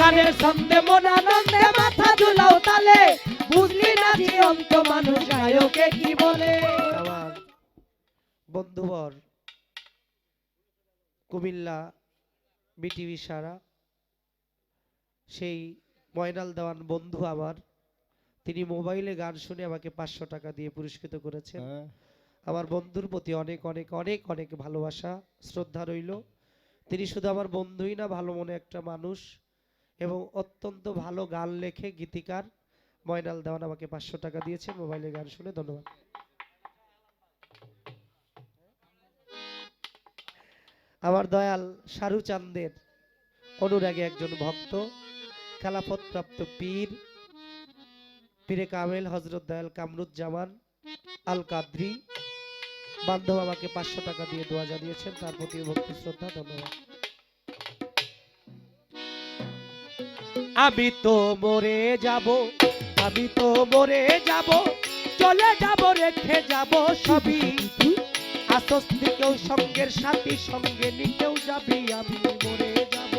গানের ছন্দে মন আনন্দে মাথা ঝুলাও তালে। বুঝলি না জীবন্ত মানুষ গায়কে কি বলে? আমার বন্ধুবর কুমিল্লা বিটিভি সারা সেই ময়নাল দেওয়ান বন্ধু আমার। তিনি মোবাইলে গান শুনে আমাকে পাঁচশো টাকা দিয়ে পুরস্কৃত করেছেন। আমার বন্ধুর প্রতি অনেক অনেক অনেক অনেক ভালোবাসা শ্রদ্ধা রইল। তিনি শুধু আমার বন্ধুই না ভালো মনে একটা মানুষ। এবং অত্যন্ত ভালো গান লেখে গীতিকার ময়নাল দেওয়ান আমাকে পাঁচশো টাকা দিয়েছেন মোবাইলে গান শুনে ধন্যবাদ। আমার দয়াল শাহরু চান্দের অনুরাগী একজন ভক্ত খেলাফত প্রাপ্ত পীর, পীরে কামেল হজরত দয়াল কামরুজ্জামান আল কাদ্রি বান্ধব আমাকে পাঁচশো টাকা দিয়ে দোয়া জানিয়েছেন, তার প্রতি ভক্তি শ্রদ্ধা, ধন্যবাদ। আমি তো মরে যাব, আমি তো মরে যাব, চলে যাব, রেখে যাব সবই। আসস্তি কেউ সঙ্গের সাথী, সঙ্গে নিকেও যাবি, আমি মরে যাব,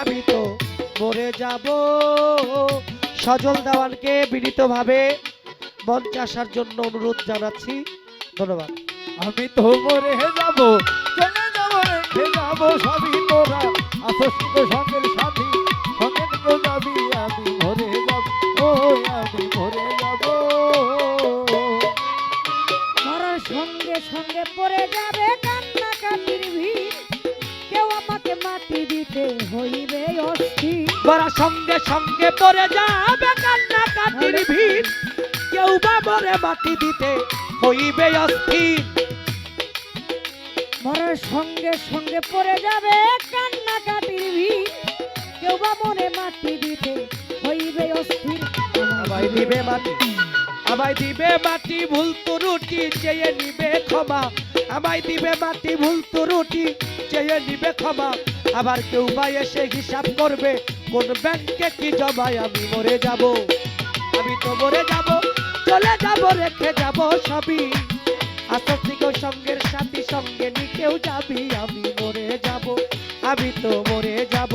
আমি তো মরে যাব। সজল দেওয়ানকে বিনীতভাবে মঞ্চে আসার জন্য অনুরোধ জানাচ্ছি। ধন্যবাদ। আমি তো মরে যাব, চলে যাব, রেখে যাব সবই তোরা। আসস্ত সঙ্গের সাথী পড়ে যাবে কান্না কাটির ভিড়। কেউ আমাকে মাটি দিতে হইবে অস্থির। বড়া সঙ্গে সঙ্গে পড়ে যাবে কান্না কাটির ভিড়। কেউ বা মরে মাটি দিতে হইবে অস্থির। মরার সঙ্গে সঙ্গে পড়ে যাবে কান্না কাটির ভিড়। কেউ বা মনে মাটি দিতে হইবে অস্থির। আমায় দিবে মাটি আমায় দিবে মাটি ভুল রুটি চেয়ে নিবে ক্ষমা। আমায় দিবে মাটি, ভুল রুটি, চেয়ে নিবে ক্ষমা। আবার কেউ বা এসে হিসাব করবে, কোন ব্যাংকে কি জমায় আমি মরে যাব। আমি তো মরে যাব, চলে যাব, রেখে যাব সবই। আসস্তিক সঙ্গের সাথী, সঙ্গে নিকেও যাবি, আমি মরে যাব। আমি তো মরে যাব,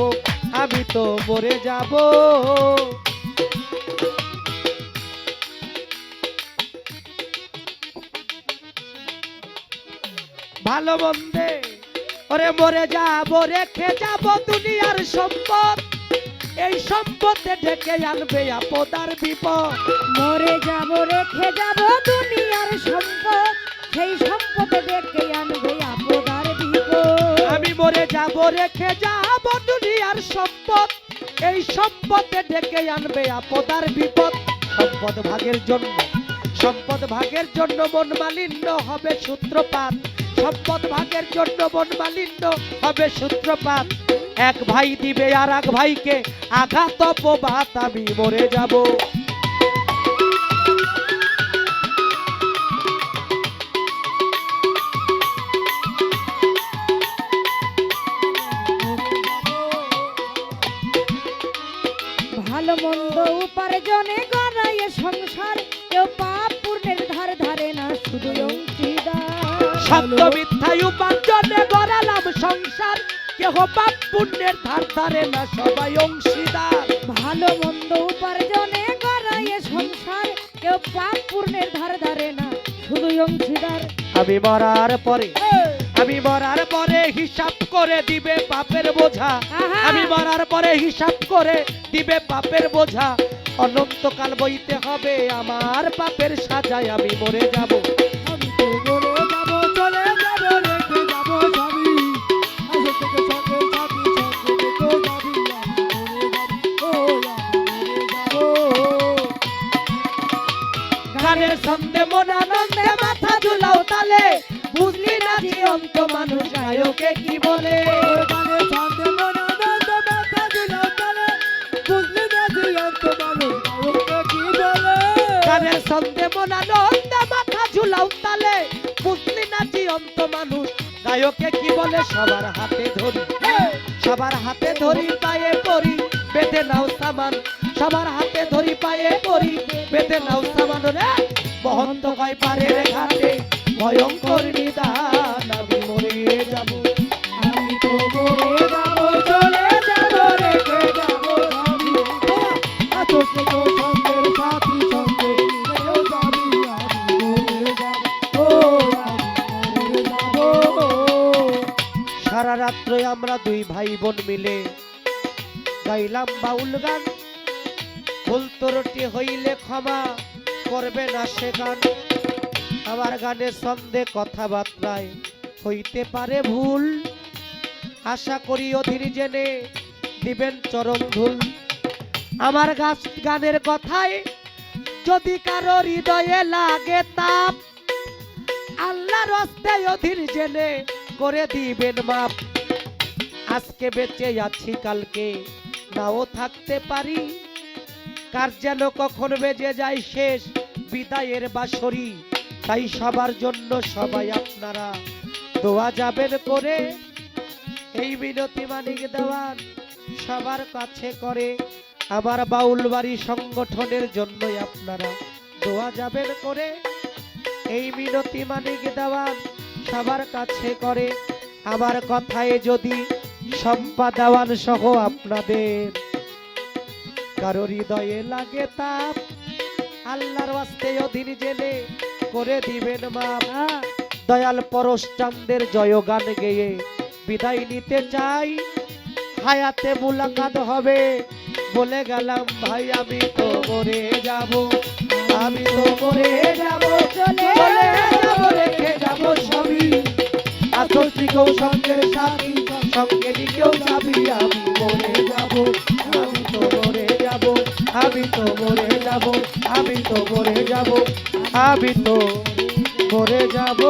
আমি তো মরে যাব। ভালো মন্দে ওরে মরে যাব রেখে যাব দুনিয়ার সম্পদ। এই সম্পদে ঢেকে আনবে আপদার বিপদ। মরে যাব রেখে যাব দুনিয়ার সম্পদ। সেই সম্পদে ডেকে আনবে আপদার বিপদ। আমি মরে যাব রেখে যাব দুনিয়ার সম্পদ। এই সম্পদে ঢেকে আনবে আপদার বিপদ। সম্পদ ভাগের জন্য সম্পদ ভাগের জন্য মন মালিন্য হবে সূত্রপাত। সম্পদ ভাগের জন্য মন মালিন্য হবে সূত্রপাত। এক ভাই দিবে আর এক ভাইকে আঘাত অপবাদ আমি মরে যাব। সংসার, কেউ পাপ পূর্ণের ধার ধারে না, শুধু সত্য মিথ্যায় উপার্জনে গড়ালাম সংসার। কেহ পাপ পুণ্যের ধার ধারে না সবাই অংশীদার। ভালো মন্দ উপার্জনে গড়াইয়ে সংসার। কেউ পাপ পূর্ণের ধার ধারে না শুধু অংশীদার। আমি মরার পরে আমি মরার পরে হিসাব করে দিবে পাপের বোঝা। আমি মরার পরে হিসাব করে দিবে পাপের বোঝা। অনন্তকাল বইতে হবে আমার পাপের সাজায় আমি মরে যাব। আমি জীবন্ত মানুষ কি বলে? গানের ছন্দে মাথা ঝুলাও তালে। বুঝলি না জীবন্ত মানুষ গায়কে কি বলে? সবার হাতে ধরি সবার হাতে ধরি পায়ে পরি বেঁধে নাও সামান। সবার হাতে ধরি পায়ে পরি বেঁধে নাও সামান রে। বহন্ত কয় পারে রে ঘাটে ভয়ঙ্কর নিদান সারা রাত্র আমরা দুই ভাই বোন মিলে গাইলাম বাউল গান। ভুল হইলে ক্ষমা করবে না সে গান। আমার গানের ছন্দে কথাবার্তায় হইতে পারে ভুল। আশা করি অধীর জেনে দিবেন চরম ধুল আমার গানের কথায় যদি কারও হৃদয়ে লাগে তাপ, আল্লাহর হস্তে অধীর জেনে করে দিবেন মাপ। আজকে বেঁচে আছি, কালকে নাও থাকতে পারি। কার যেন কখন বেজে যায় শেষ বিদায়ের বাসরি তাই সবার জন্য সবাই আপনারা দোয়া যাবেন করে। এই বিনতি মানিক দেওয়ান সবার কাছে করে। আমার বাউল বাড়ি সংগঠনের জন্যই আপনারা দোয়া যাবেন করে। এই মিনতি মানিক দেওয়ান সবার কাছে করে। আমার কথায় যদি সম্পা দেওয়ান সহ আপনাদের। কারও হৃদয়ে লাগে তাপ, আল্লাহর ওয়াস্তে অধীন জেনে করে দিবেন মা দয়াল পরশ চান্দের জয়গান গেয়ে বিদায় নিতে চাই। হায়াতে মুলাকাত হবে। বলে গেলাম ভাই আমি তো মরে যাব। আমি তো মরে যাব। চলে চলে যাব রেখে যাব সবই আসস্তিকেও সঙ্গের সাথী সঙ্গে নিকেও যাবি আমি মরে যাব আমি তো মরে যাব আমি তো মরে যাব আমি তো মরে যাব আমি তো মরে যাব।